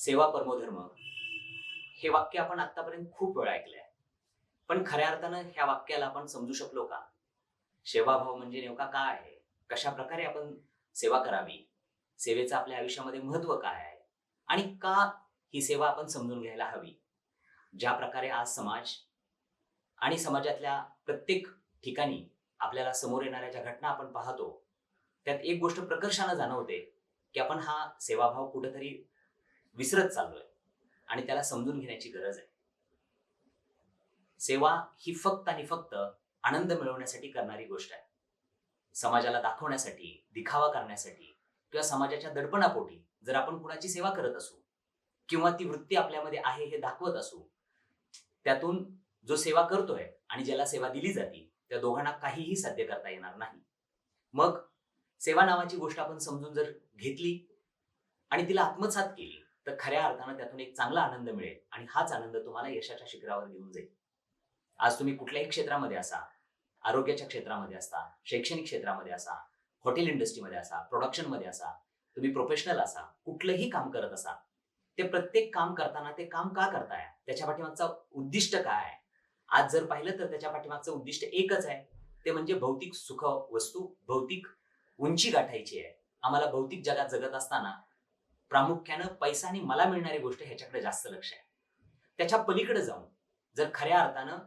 सेवा परमोधर्म. हे वाक्य आपण आतापर्यंत खूप वेळा ऐकलंय पण खऱ्या अर्थानं ह्या वाक्याला आपण समजू शकलो का? सेवाभाव म्हणजे नेमका काय आहे? कशा प्रकारे आपण सेवा करावी? सेवेचं आपल्या आयुष्यामध्ये महत्त्व काय आहे? आणि का ही सेवा आपण समजून घ्यायला हवी? ज्या प्रकारे आज समाज आणि समाजातल्या प्रत्येक ठिकाणी आपल्याला समोर येणाऱ्या ज्या घटना आपण पाहतो त्यात एक गोष्ट प्रकर्षानं जाणवते की आपण हा सेवाभाव कुठेतरी विसरत चाललोय आणि त्याला समजून घेण्याची गरज आहे. सेवा ही फक्त आणि फक्त आनंद मिळवण्यासाठी करणारी गोष्ट आहे. समाजाला दाखवण्यासाठी दिखावा करण्यासाठी किंवा समाजाच्या दडपणापोटी जर आपण कुणाची सेवा करत असू किंवा ती वृत्ती आपल्यामध्ये आहे हे दाखवत असू त्यातून जो सेवा करतोय आणि ज्याला सेवा दिली जाते त्या दोघांना काहीही साध्य करता येणार नाही. मग सेवा नावाची गोष्ट आपण समजून जर घेतली आणि तिला आत्मसात केली तर खऱ्या अर्थानं त्यातून एक चांगला आनंद मिळेल आणि हाच आनंद तुम्हाला यशाच्या शिखरावर घेऊन जाईल. आज तुम्ही कुठल्याही क्षेत्रामध्ये असा आरोग्याच्या क्षेत्रामध्ये असा शैक्षणिक क्षेत्रामध्ये असा हॉटेल इंडस्ट्रीमध्ये असा प्रोडक्शनमध्ये असा तुम्ही प्रोफेशनल असा कुठलंही काम करत असा ते प्रत्येक काम करताना ते काम का करताय? त्याच्या पाठीमागचा उद्दिष्ट काय आहे? आज जर पाहिलं तर त्याच्या पाठीमागचं उद्दिष्ट एकच आहे. ते म्हणजे भौतिक सुख वस्तू भौतिक उंची गाठायची आहे. आम्हाला भौतिक जगात जगत असताना प्रामुख्यानं पैसा आणि मला मिळणारी गोष्ट ह्याच्याकडे जास्त लक्ष आहे. त्याच्या पलीकडे जाऊन जर खऱ्या अर्थानं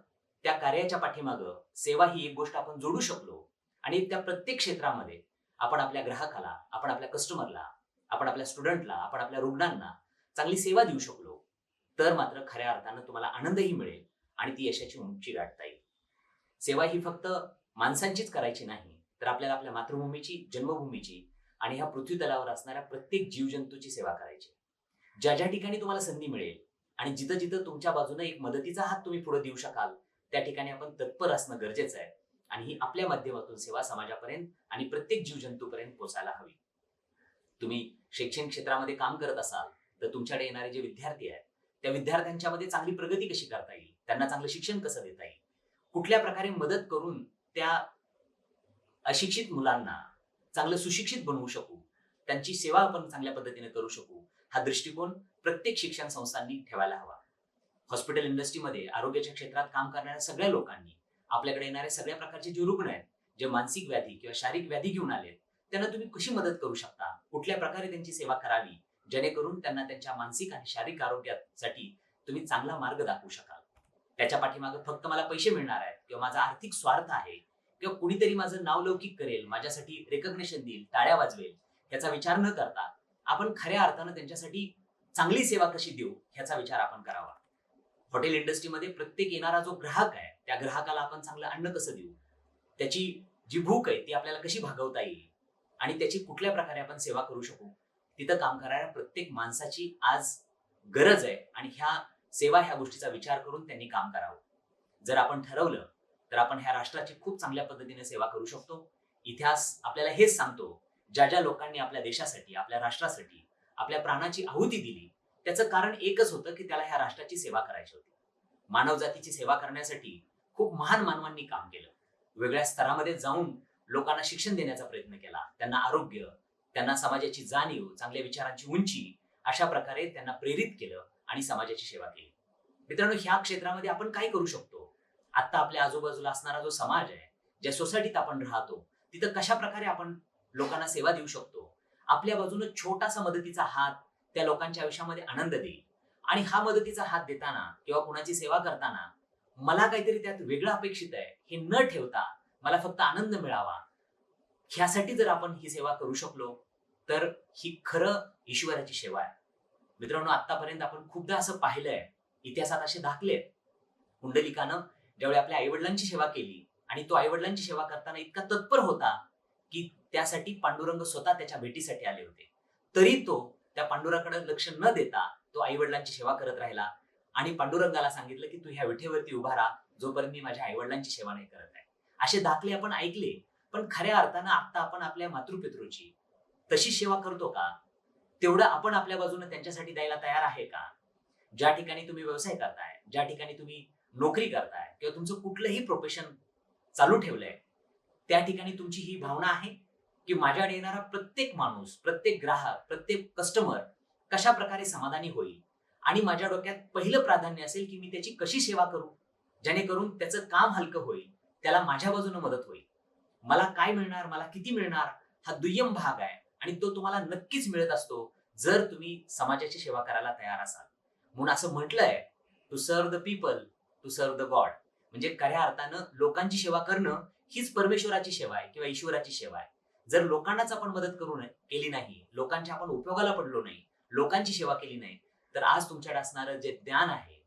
त्या कार्याच्या पाठीमागं सेवा ही एक गोष्ट आपण जोडू शकलो आणि त्या प्रत्येक क्षेत्रामध्ये आपण आपल्या ग्राहकाला आपण आपल्या कस्टमरला आपण आपल्या स्टुडंटला आपण आपल्या रुग्णांना चांगली सेवा देऊ शकलो तर मात्र खऱ्या अर्थानं तुम्हाला आनंदही मिळेल आणि ती यशाची उंची गाठता येईल. सेवा ही फक्त माणसांचीच करायची नाही तर आपल्याला आपल्या मातृभूमीची जन्मभूमीची आणि ह्या पृथ्वी तलावर असणाऱ्या प्रत्येक जीवजंतूची सेवा करायची. ज्या ज्या ठिकाणी तुम्हाला संधी मिळेल आणि जिथं जिथं तुमच्या बाजूने एक मदतीचा हात तुम्ही पुढे देऊ शकाल त्या ठिकाणी आपण तत्पर असणं गरजेचं आहे. आणि ही आपल्या माध्यमातून सेवा समाजापर्यंत आणि प्रत्येक जीवजंतूपर्यंत पोचायला हवी. तुम्ही शैक्षणिक क्षेत्रामध्ये काम करत असाल तर तुमच्याकडे येणारे जे विद्यार्थी आहेत त्या विद्यार्थ्यांच्यामध्ये चांगली प्रगती कशी करता येईल? त्यांना चांगलं शिक्षण कसं देता येईल? कुठल्या प्रकारे मदत करून त्या अशिक्षित मुलांना चांगलं सुशिक्षित बनवू शकू. त्यांची सेवा आपण चांगल्या पद्धतीने करू शकू. हा दृष्टिकोन प्रत्येक शिक्षण संस्थांनी ठेवायला हवा. हॉस्पिटल इंडस्ट्रीमध्ये आरोग्याच्या क्षेत्रात काम करणाऱ्या सगळ्या लोकांनी आपल्याकडे येणारे सगळ्या प्रकारचे जे रुग्ण आहेत जे मानसिक व्याधी किंवा शारीरिक व्याधी घेऊन आलेत त्यांना तुम्ही कशी मदत करू शकता? कुठल्या प्रकारे त्यांची सेवा करावी? जेणेकरून त्यांना त्यांच्या मानसिक आणि शारीरिक आरोग्यासाठी तुम्ही चांगला मार्ग दाखवू शकाल. त्याच्या पाठीमागे फक्त मला पैसे मिळणार आहेत किंवा माझा आर्थिक स्वार्थ आहे किंवा कुणीतरी माझं नाव लौकिक करेल माझ्यासाठी रेकग्नेशन देईल टाळ्या वाजवेल ह्याचा विचार न करता आपण खऱ्या अर्थानं त्यांच्यासाठी चांगली सेवा कशी देऊ ह्याचा विचार आपण करावा. हॉटेल इंडस्ट्रीमध्ये प्रत्येक येणारा जो ग्राहक आहे त्या ग्राहकाला आपण चांगलं अन्न कसं देऊ? त्याची जी भूक आहे ती आपल्याला कशी भागवता येईल? आणि त्याची कुठल्या प्रकारे आपण सेवा करू शकू? तिथं काम करणाऱ्या प्रत्येक माणसाची आज गरज आहे आणि ह्या सेवा ह्या गोष्टीचा विचार करून त्यांनी काम करावं. जर आपण ठरवलं तर आपण ह्या राष्ट्राची खूप चांगल्या पद्धतीने सेवा करू शकतो. इतिहास आपल्याला हेच सांगतो ज्या ज्या लोकांनी आपल्या देशासाठी आपल्या राष्ट्रासाठी आपल्या प्राणाची आहुती दिली त्याचं कारण एकच होतं की त्याला ह्या राष्ट्राची सेवा करायची होती. मानवजातीची सेवा करण्यासाठी खूप महान मानवांनी काम केलं. वेगळ्या स्तरामध्ये जाऊन लोकांना शिक्षण देण्याचा प्रयत्न केला. त्यांना आरोग्य त्यांना समाजाची जाणीव चांगल्या विचारांची उंची अशा प्रकारे त्यांना प्रेरित केलं आणि समाजाची सेवा केली. मित्रांनो ह्या क्षेत्रामध्ये आपण काय करू शकतो? आता आपल्या आजूबाजूला असणारा जो समाज आहे ज्या सोसायटीत आपण राहतो तिथं कशा प्रकारे आपण लोकांना सेवा देऊ शकतो? आपल्या बाजूने छोटासा मदतीचा हात त्या लोकांच्या आयुष्यामध्ये आनंद देईल. आणि हा मदतीचा हात देताना किंवा कुणाची सेवा करताना मला काहीतरी त्यात वेगळं अपेक्षित आहे हे न ठेवता मला फक्त आनंद मिळावा. ह्यासाठी जर आपण ही सेवा करू शकलो तर ही खरं ईश्वराची सेवा आहे. मित्रांनो आतापर्यंत आपण खूपदा असं पाहिलंय इतिहासात असे दाखले कुंडलिकानं ज्यावेळी आपल्या आईवडिलांची सेवा केली आणि तो आईवडिलांची सेवा करताना इतका तत्पर होता की त्यासाठी पांडुरंग स्वतः त्याच्या भेटीसाठी आले होते. तरी तो त्या पांडुराकडे लक्ष न देता तो आईवडिलांची सेवा करत राहिला आणि पांडुरंगाला सांगितलं की तू ह्या विठेवरती उभा राहा जोपर्यंत मी माझ्या आईवडिलांची सेवा नाही करत आहे. असे दाखले आपण ऐकले पण खऱ्या अर्थानं आता आपण आपल्या मातृपितृची तशी सेवा करतो का? तेवढं आपण आपल्या बाजूने त्यांच्यासाठी द्यायला तयार आहे का? ज्या ठिकाणी तुम्ही व्यवसाय करताय ज्या ठिकाणी तुम्ही नोकरी करताय किंवा तुमचं कुठलंही प्रोफेशन चालू ठेवलंय त्या ठिकाणी तुमची ही भावना आहे की माझ्याकडे येणारा प्रत्येक माणूस प्रत्येक ग्राहक प्रत्येक कस्टमर कशा प्रकारे समाधानी होईल? आणि माझ्या डोक्यात पहिलं प्राधान्य असेल की मी त्याची कशी सेवा करू जेणेकरून त्याचं काम हलकं होईल त्याला माझ्या बाजूने मदत होईल. मला काय मिळणार मला किती मिळणार हा दुय्यम भाग आहे आणि तो तुम्हाला नक्कीच मिळत असतो जर तुम्ही समाजाची सेवा करायला तयार असाल. म्हणून असं म्हटलंय to serve the people to serve the god म्हणजे खऱ्या अर्थानं लोकांची सेवा करणं हीच परमेश्वराची सेवा आहे किंवा ईश्वराची सेवा आहे. जर लोकांनाच आपण मदत करू नये केली नाही लोकांच्या आपण उपयोगाला पडलो नाही लोकांची सेवा केली नाही तर आज तुमच्याकडे असणारं जे ज्ञान आहे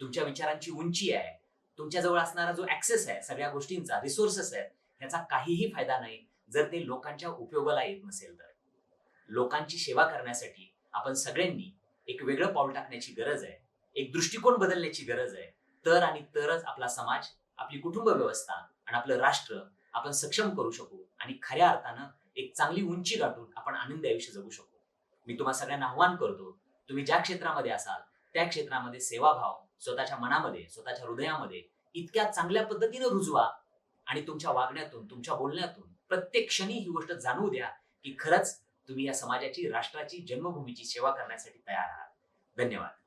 तुमच्या विचारांची उंची आहे तुमच्याजवळ असणारा जो ऍक्सेस आहे सगळ्या गोष्टींचा रिसोर्सेस आहे ह्याचा काहीही फायदा नाही जर ते लोकांच्या उपयोगाला येत नसेल तर. लोकांची सेवा करण्यासाठी आपण सगळ्यांनी एक वेगळं पाऊल टाकण्याची गरज आहे एक दृष्टिकोन बदलण्याची गरज आहे तर आणि तरच आपला समाज आपली कुटुंब व्यवस्था आणि आपलं राष्ट्र आपण सक्षम करू शकू आणि खऱ्या अर्थानं एक चांगली उंची गाठून आपण आनंदी आयुष्य जगू शकू. मी तुम्हाला सगळ्यांना आव्हान करतो तुम्ही ज्या क्षेत्रामध्ये असाल त्या क्षेत्रामध्ये सेवाभाव स्वतःच्या मनामध्ये स्वतःच्या हृदयामध्ये इतक्या चांगल्या पद्धतीने रुजवा आणि तुमच्या वागण्यातून तुमच्या बोलण्यातून प्रत्येक क्षणी ही गोष्ट जाणवू द्या की खरंच तुम्ही या समाजाची राष्ट्राची जन्मभूमीची सेवा करण्यासाठी तयार आहात. धन्यवाद.